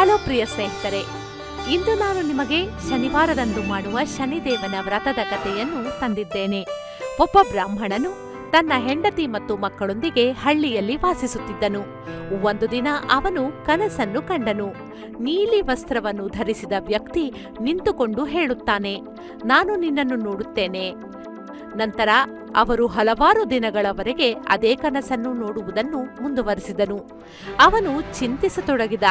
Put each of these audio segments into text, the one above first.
Hello ಪ್ರಿಯ ಸ್ನೇಹಿತರೆ, ಇಂದು ನಾನು ನಿಮಗೆ ಶನಿವಾರದಂದು ಮಾಡುವ ಶನಿದೇವನ ವ್ರತದ ಕಥೆಯನ್ನು ತಂದಿದ್ದೇನೆ. ಒಬ್ಬ ಬ್ರಾಹ್ಮಣನು ತನ್ನ ಹೆಂಡತಿ ಮತ್ತು ಮಕ್ಕಳೊಂದಿಗೆ ಹಳ್ಳಿಯಲ್ಲಿ ವಾಸಿಸುತ್ತಿದ್ದನು. ಒಂದು ದಿನ ಅವನು ಕನಸನ್ನು ಕಂಡನು. ನೀಲಿ ವಸ್ತ್ರವನ್ನು ಧರಿಸಿದ ವ್ಯಕ್ತಿ ನಿಂತುಕೊಂಡು ಹೇಳುತ್ತಾನೆ, ನಾನು ನಿನ್ನನ್ನು ನೋಡುತ್ತೇನೆ. ನಂತರ ಅವರು ಹಲವಾರು ದಿನಗಳವರೆಗೆ ಅದೇ ಕನಸನ್ನು ನೋಡುವುದನ್ನು ಮುಂದುವರೆಸಿದನು. ಅವನು ಚಿಂತಿಸತೊಡಗಿದ.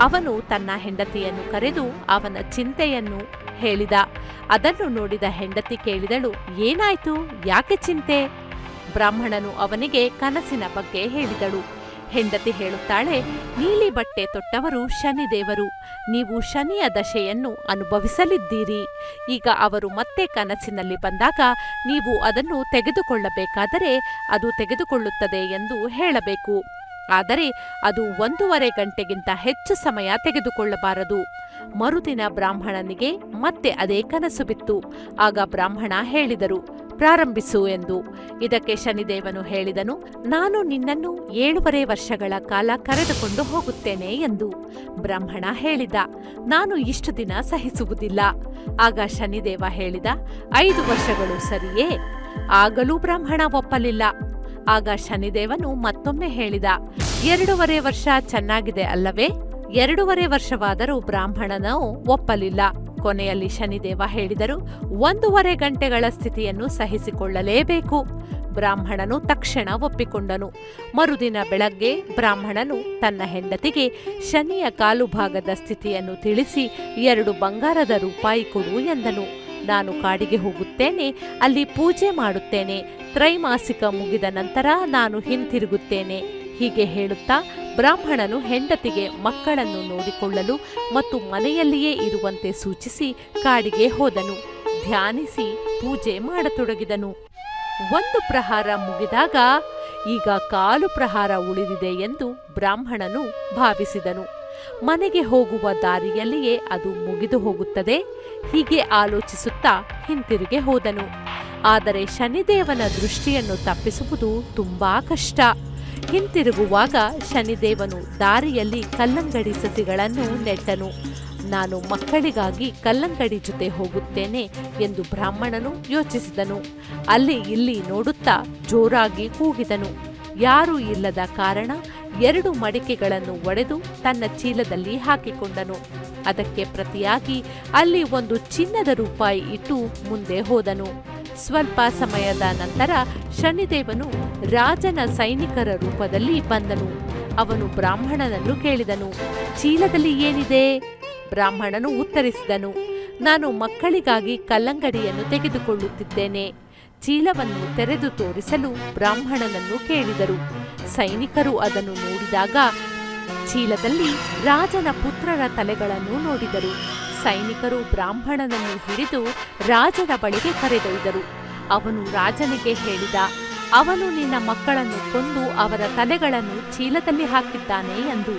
ಅವನು ತನ್ನ ಹೆಂಡತಿಯನ್ನು ಕರೆದು ಅವನ ಚಿಂತೆಯನ್ನು ಹೇಳಿದ. ಅದನ್ನು ನೋಡಿದ ಹೆಂಡತಿ ಕೇಳಿದಳು, ಏನಾಯ್ತು? ಯಾಕೆ ಚಿಂತೆ? ಬ್ರಾಹ್ಮಣನು ಅವನಿಗೆ ಕನಸಿನ ಬಗ್ಗೆ ಹೇಳಿದಳು. ಹೆಂಡತಿ ಹೇಳುತ್ತಾಳೆ, ನೀಲಿ ಬಟ್ಟೆ ತೊಟ್ಟವರು ಶನಿದೇವರು. ನೀವು ಶನಿಯ ದಶೆಯನ್ನು ಅನುಭವಿಸಲಿದ್ದೀರಿ. ಈಗ ಅವರು ಮತ್ತೆ ಕನಸಿನಲ್ಲಿ ಬಂದಾಗ ನೀವು ಅದನ್ನು ತೆಗೆದುಕೊಳ್ಳಬೇಕಾದರೆ ಅದು ತೆಗೆದುಕೊಳ್ಳುತ್ತದೆ ಎಂದು ಹೇಳಬೇಕು. ಆದರೆ ಅದು ಒಂದೂವರೆ ಗಂಟೆಗಿಂತ ಹೆಚ್ಚು ಸಮಯ ತೆಗೆದುಕೊಳ್ಳಬಾರದು. ಮರುದಿನ ಬ್ರಾಹ್ಮಣನಿಗೆ ಮತ್ತೆ ಅದೇ ಕನಸು ಬಿತ್ತು. ಆಗ ಬ್ರಾಹ್ಮಣ ಹೇಳಿದರು, ಪ್ರಾರಂಭಿಸು ಎಂದು. ಇದಕ್ಕೆ ಶನಿದೇವನು ಹೇಳಿದನು, ನಾನು ನಿನ್ನನ್ನು ಏಳುವರೆ ವರ್ಷಗಳ ಕಾಲ ಕರೆದುಕೊಂಡು ಹೋಗುತ್ತೇನೆ ಎಂದು. ಬ್ರಾಹ್ಮಣ ಹೇಳಿದ, ನಾನು ಇಷ್ಟು ದಿನ ಸಹಿಸುವುದಿಲ್ಲ ಆಗ ಶನಿದೇವ ಹೇಳಿದ, ಐದು ವರ್ಷಗಳು ಸರಿಯೇ. ಆಗಲೂ ಬ್ರಾಹ್ಮಣ ಒಪ್ಪಲಿಲ್ಲ. ಆಗ ಶನಿದೇವನು ಮತ್ತೊಮ್ಮೆ ಹೇಳಿದ, ಎರಡೂವರೆ ವರ್ಷ ಚೆನ್ನಾಗಿದೆ ಅಲ್ಲವೇ? ಎರಡೂವರೆ ವರ್ಷವಾದರೂ ಬ್ರಾಹ್ಮಣನು ಒಪ್ಪಲಿಲ್ಲ. ಕೊನೆಯಲ್ಲಿ ಶನಿದೇವ ಹೇಳಿದರು, ಒಂದೂವರೆ ಗಂಟೆಗಳ ಸ್ಥಿತಿಯನ್ನು ಸಹಿಸಿಕೊಳ್ಳಲೇಬೇಕು. ಬ್ರಾಹ್ಮಣನು ತಕ್ಷಣ ಒಪ್ಪಿಕೊಂಡನು. ಮರುದಿನ ಬೆಳಗ್ಗೆ ಬ್ರಾಹ್ಮಣನು ತನ್ನ ಹೆಂಡತಿಗೆ ಶನಿಯ ಕಾಲು ಭಾಗದ ಸ್ಥಿತಿಯನ್ನು ತಿಳಿಸಿ, ಎರಡು ಬಂಗಾರದ ರೂಪಾಯಿ ಕೊಡು ಎಂದನು. ನಾನು ಕಾಡಿಗೆ ಹೋಗುತ್ತೇನೆ, ಅಲ್ಲಿ ಪೂಜೆ ಮಾಡುತ್ತೇನೆ. ತ್ರೈಮಾಸಿಕ ಮುಗಿದ ನಂತರ ನಾನು ಹಿಂತಿರುಗುತ್ತೇನೆ. ಹೀಗೆ ಹೇಳುತ್ತಾ ಬ್ರಾಹ್ಮಣನು ಹೆಂಡತಿಗೆ ಮಕ್ಕಳನ್ನು ನೋಡಿಕೊಳ್ಳಲು ಮತ್ತು ಮನೆಯಲ್ಲಿಯೇ ಇರುವಂತೆ ಸೂಚಿಸಿ ಕಾಡಿಗೆ ಹೋದನು. ಧ್ಯಾನಿಸಿ ಪೂಜೆ ಮಾಡತೊಡಗಿದನು. ಒಂದು ಪ್ರಹಾರ ಮುಗಿದಾಗ ಈಗ ಕಾಲು ಪ್ರಹಾರ ಉಳಿದಿದೆ ಎಂದು ಬ್ರಾಹ್ಮಣನು ಭಾವಿಸಿದನು. ಮನೆಗೆ ಹೋಗುವ ದಾರಿಯಲ್ಲಿಯೇ ಅದು ಮುಗಿದು ಹೋಗುತ್ತದೆ. ಹೀಗೆ ಆಲೋಚಿಸುತ್ತಾ ಹಿಂತಿರುಗಿ ಹೋದನು. ಆದರೆ ಶನಿದೇವನ ದೃಷ್ಟಿಯನ್ನು ತಪ್ಪಿಸುವುದು ತುಂಬಾ ಕಷ್ಟ. ಹಿಂತಿರುಗುವಾಗ ಶನಿದೇವನು ದಾರಿಯಲ್ಲಿ ಕಲ್ಲಂಗಡಿ ಸಸಿಗಳನ್ನು ನೆಟ್ಟನು. ನಾನು ಮಕ್ಕಳಿಗಾಗಿ ಕಲ್ಲಂಗಡಿ ಜೊತೆ ಹೋಗುತ್ತೇನೆ ಎಂದು ಬ್ರಾಹ್ಮಣನು ಯೋಚಿಸಿದನು. ಅಲ್ಲಿ ಇಲ್ಲಿ ನೋಡುತ್ತಾ ಜೋರಾಗಿ ಕೂಗಿದನು. ಯಾರೂ ಇಲ್ಲದ ಕಾರಣ ಎರಡು ಮಡಿಕೆಗಳನ್ನು ಒಡೆದು ತನ್ನ ಚೀಲದಲ್ಲಿ ಹಾಕಿಕೊಂಡನು. ಅದಕ್ಕೆ ಪ್ರತಿಯಾಗಿ ಅಲ್ಲಿ ಒಂದು ಚಿನ್ನದ ರೂಪಾಯಿ ಇಟ್ಟು ಮುಂದೆ ಹೋದನು. ಸ್ವಲ್ಪ ಸಮಯದ ನಂತರ ಶನಿದೇವನು ರಾಜನ ಸೈನಿಕರ ರೂಪದಲ್ಲಿ ಬಂದನು. ಅವನು ಬ್ರಾಹ್ಮಣನನ್ನು ಕೇಳಿದನು. ಚೀಲದಲ್ಲಿ ಏನಿದೆ? ಬ್ರಾಹ್ಮಣನು ಉತ್ತರಿಸಿದನು. ನಾನು ಮಕ್ಕಳಿಗಾಗಿ ಕಲ್ಲಂಗಡಿಯನ್ನು ತೆಗೆದುಕೊಳ್ಳುತ್ತಿದ್ದೇನೆ. ಚೀಲವನ್ನು ತೆರೆದು ತೋರಿಸಲು ಬ್ರಾಹ್ಮಣನನ್ನು ಕೇಳಿದರು. ಸೈನಿಕರು ಅದನ್ನು ನೋಡಿದಾಗ ಚೀಲದಲ್ಲಿ ರಾಜನ ಪುತ್ರರ ತಲೆಗಳನ್ನು ನೋಡಿದರು. ಸೈನಿಕರು ಬ್ರಾಹ್ಮಣನನ್ನು ಹಿಡಿದು ರಾಜನ ಬಳಿಗೆ ಕರೆದೊಯ್ದರು. ಅವನು ರಾಜನಿಗೆ ಹೇಳಿದ, ಅವನು ನಿನ್ನ ಮಕ್ಕಳನ್ನು ಕೊಂದು ಅವರ ತಲೆಗಳನ್ನು ಚೀಲದಲ್ಲಿ ಹಾಕಿದ್ದಾನೆ ಎಂದು.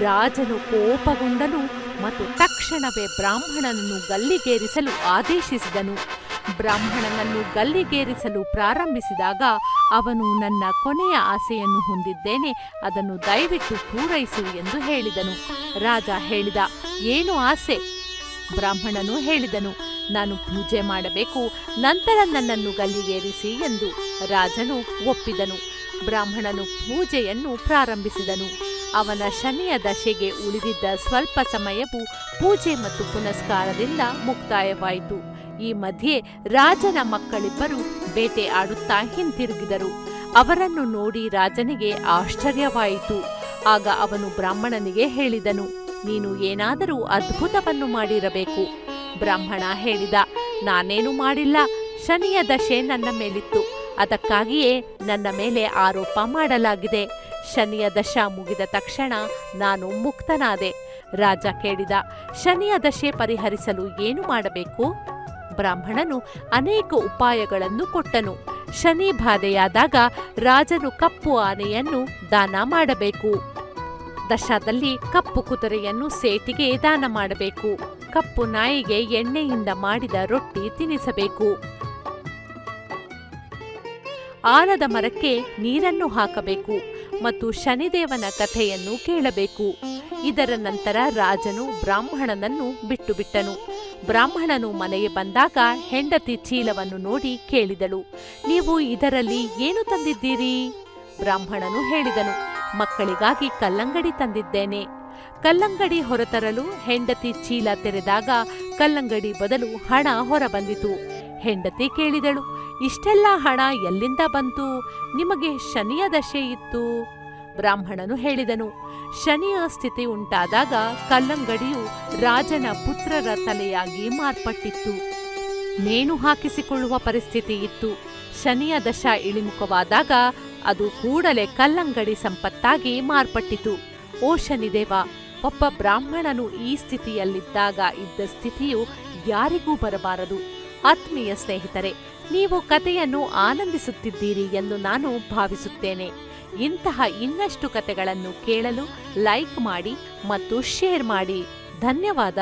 ರಾಜನು ಕೋಪಗೊಂಡನು ಮತ್ತು ತಕ್ಷಣವೇ ಬ್ರಾಹ್ಮಣನನ್ನು ಗಲ್ಲಿಗೇರಿಸಲು ಆದೇಶಿಸಿದನು. ಬ್ರಾಹ್ಮಣನನ್ನು ಗಲ್ಲಿಗೇರಿಸಲು ಪ್ರಾರಂಭಿಸಿದಾಗ ಅವನು ನನ್ನ ಕೊನೆಯ ಆಸೆಯನ್ನು ಹೊಂದಿದ್ದೇನೆ, ಅದನ್ನು ದಯವಿಟ್ಟು ಪೂರೈಸು ಎಂದು ಹೇಳಿದನು. ರಾಜ ಹೇಳಿದ, ಏನು ಆಸೆ? ಬ್ರಾಹ್ಮಣನು ಹೇಳಿದನು, ನಾನು ಪೂಜೆ ಮಾಡಬೇಕು, ನಂತರ ನನ್ನನ್ನು ಗಲ್ಲಿಗೇರಿಸಿ ಎಂದು. ರಾಜನು ಒಪ್ಪಿದನು. ಬ್ರಾಹ್ಮಣನು ಪೂಜೆಯನ್ನು ಪ್ರಾರಂಭಿಸಿದನು. ಅವನ ಶನಿಯ ದಶೆಗೆ ಉಳಿದಿದ್ದ ಸ್ವಲ್ಪ ಸಮಯವು ಪೂಜೆ ಮತ್ತು ಪುನಸ್ಕಾರದಿಂದ ಮುಕ್ತಾಯವಾಯಿತು. ಈ ಮಧ್ಯೆ ರಾಜನ ಮಕ್ಕಳಿಬ್ಬರು ಬೇಟೆ ಆಡುತ್ತಾ ಹಿಂತಿರುಗಿದರು. ಅವರನ್ನು ನೋಡಿ ರಾಜನಿಗೆ ಆಶ್ಚರ್ಯವಾಯಿತು. ಆಗ ಅವನು ಬ್ರಾಹ್ಮಣನಿಗೆ ಹೇಳಿದನು, ನೀನು ಏನಾದರೂ ಅದ್ಭುತವನ್ನು ಮಾಡಿರಬೇಕು. ಬ್ರಾಹ್ಮಣ ಹೇಳಿದ, ನಾನೇನು ಮಾಡಿಲ್ಲ. ಶನಿಯ ದಶೆ ನನ್ನ ಮೇಲಿತ್ತು. ಅದಕ್ಕಾಗಿಯೇ ನನ್ನ ಮೇಲೆ ಆರೋಪ ಮಾಡಲಾಗಿದೆ. ಶನಿಯ ದಶ ಮುಗಿದ ತಕ್ಷಣ ನಾನು ಮುಕ್ತನಾದೆ. ರಾಜ ಕೇಳಿದ, ಶನಿಯ ದಶೆ ಪರಿಹರಿಸಲು ಏನು ಮಾಡಬೇಕು? ಬ್ರಾಹ್ಮಣನು ಅನೇಕ ಉಪಾಯಗಳನ್ನು ಕೊಟ್ಟನು. ಶನಿ ಬಾಧೆಯಾದಾಗ ರಾಜನು ಕಪ್ಪು ಆನೆಯನ್ನು ದಾನ ಮಾಡಬೇಕು. ದಶಾದಲ್ಲಿ ಕಪ್ಪು ಕುದುರೆಯನ್ನು ಸೇಟಿಗೆ ದಾನ ಮಾಡಬೇಕು. ಕಪ್ಪು ನಾಯಿಗೆ ಎಣ್ಣೆಯಿಂದ ಮಾಡಿದ ರೊಟ್ಟಿ ತಿನ್ನಿಸಬೇಕು ಆಲದ ಮರಕ್ಕೆ ನೀರನ್ನು ಹಾಕಬೇಕು ಮತ್ತು ಶನಿದೇವನ ಕಥೆಯನ್ನು ಕೇಳಬೇಕು. ಇದರ ನಂತರ ರಾಜನು ಬ್ರಾಹ್ಮಣನನ್ನು ಬಿಟ್ಟು ಬಿಟ್ಟನು ಬ್ರಾಹ್ಮಣನು ಮನೆಗೆ ಬಂದಾಗ ಹೆಂಡತಿ ಚೀಲವನ್ನು ನೋಡಿ ಕೇಳಿದಳು, ನೀವು ಇದರಲ್ಲಿ ಏನು ತಂದಿದ್ದೀರಿ? ಬ್ರಾಹ್ಮಣನು ಹೇಳಿದನು, ಮಕ್ಕಳಿಗಾಗಿ ಕಲ್ಲಂಗಡಿ ತಂದಿದ್ದೇನೆ. ಕಲ್ಲಂಗಡಿ ಹೊರತರಲು ಹೆಂಡತಿ ಚೀಲ ತೆರೆದಾಗ ಕಲ್ಲಂಗಡಿ ಬದಲು ಹಣ ಹೊರಬಂದಿತು. ಹೆಂಡತಿ ಕೇಳಿದಳು, ಇಷ್ಟೆಲ್ಲ ಹಣ ಎಲ್ಲಿಂದ ಬಂತು? ನಿಮಗೆ ಶನಿಯ ದಶೆ ಇತ್ತು? ಬ್ರಾಹ್ಮಣನು ಹೇಳಿದನು ಶನಿಯ ಸ್ಥಿತಿ ಉಂಟಾದಾಗ ಕಲ್ಲಂಗಡಿಯು ರಾಜನ ಪುತ್ರರ ತಲೆಯಾಗಿ ಮಾರ್ಪಟ್ಟಿತ್ತು. ನೇಣು ಹಾಕಿಸಿಕೊಳ್ಳುವ ಪರಿಸ್ಥಿತಿ ಇತ್ತು. ಶನಿಯ ದಶ ಇಳಿಮುಖವಾದಾಗ ಅದು ಕೂಡಲೇ ಕಲ್ಲಂಗಡಿ ಸಂಪತ್ತಾಗಿ ಮಾರ್ಪಟ್ಟಿತು. ಓ ಶನಿದೇವ, ಒಬ್ಬ ಬ್ರಾಹ್ಮಣನು ಈ ಸ್ಥಿತಿಯಲ್ಲಿದ್ದಾಗ ಇದ್ದ ಸ್ಥಿತಿಯು ಯಾರಿಗೂ ಬರಬಾರದು. ಆತ್ಮೀಯ ಸ್ನೇಹಿತರೆ ನೀವು ಕಥೆಯನ್ನು ಆನಂದಿಸುತ್ತಿದ್ದೀರಿ ಎಂದು ನಾನು ಭಾವಿಸುತ್ತೇನೆ. ಇಂತಹ ಇನ್ನಷ್ಟು ಕಥೆಗಳನ್ನು ಕೇಳಲು ಲೈಕ್ ಮಾಡಿ ಮತ್ತು ಶೇರ್ ಮಾಡಿ. ಧನ್ಯವಾದ.